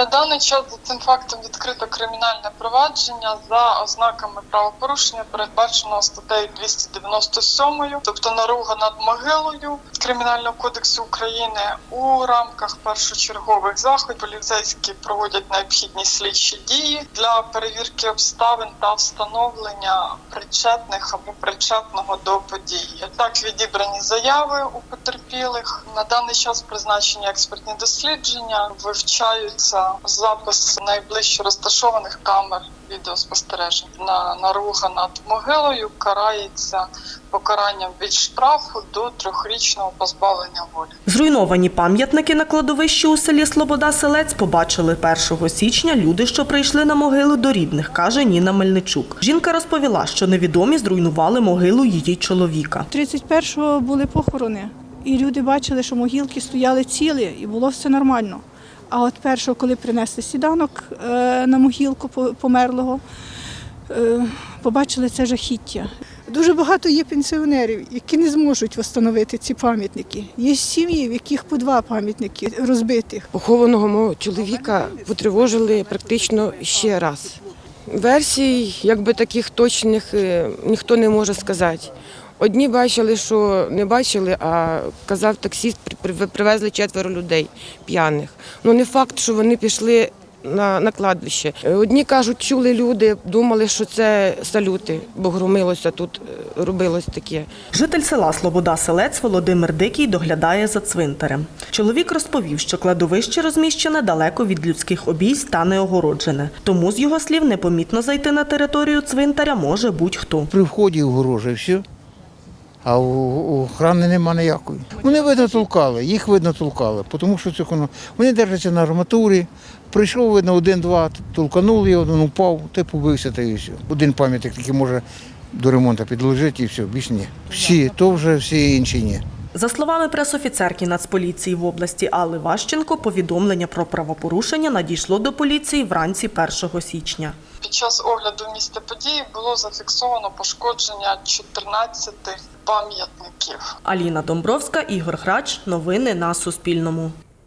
На даний час за цим фактом відкрито кримінальне провадження за ознаками правопорушення, передбаченого статтею 297, тобто наруга над могилою Кримінального кодексу України. У рамках першочергових заходів поліцейські проводять необхідні слідчі дії для перевірки обставин та встановлення причетних або причетного до події. Так відібрані заяви у потерпілих. На даний час призначені експертні дослідження, вивчаються запис найближче розташованих камер відеоспостережень. На наруга над могилою карається покаранням від штрафу до трьохрічного позбавлення волі. Зруйновані пам'ятники на кладовищі у селі Слобода Селець побачили 1 січня люди, що прийшли на могилу до рідних, каже Ніна Мельничук. Жінка розповіла, що невідомі зруйнували могилу її чоловіка. 31-го були похорони, і люди бачили, що могилки стояли цілі, і було все нормально. А от першого, коли принесли сіданок е, на могилку померлого, е, побачили це жахіття. Дуже багато є пенсіонерів, які не зможуть встановити ці пам'ятники. Є сім'ї, в яких по два пам'ятники розбитих. Похованого мого чоловіка потривожили практично ще раз. Версій, якби таких точних, е, ніхто не може сказати. Одні бачили, що не бачили, а казав таксіст, при- при- привезли четверо людей п'яних. Ну не факт, що вони пішли на, на кладбище. Е, Одні кажуть, чули люди, думали, що це салюти, бо громилося тут, е, робилось таке. Житель села Слобода Селець Володимир Дикий доглядає за цвинтарем. Чоловік розповів, що кладовище розміщене далеко від людських обійсть та не огороджене. Тому з його слів непомітно зайти на територію цвинтаря може будь-хто. При вході все. А у, у охрани нема ніякої. Вони видно толкали, їх видно толкали, тому що це воно. Вони держаться на арматурі. Прийшов, видно, один-два, толканули один упав, ти побився та і все. Один пам'ятник такий може до ремонту підложити і все, більше ні. Всі, то вже всі інші ні. За словами пресофіцерки Нацполіції в області Алли Ващенко, повідомлення про правопорушення надійшло до поліції вранці 1 січня. Під час огляду місця події було зафіксовано пошкодження 14 пам'ятників. Аліна Домбровська, Ігор Грач. Новини на Суспільному.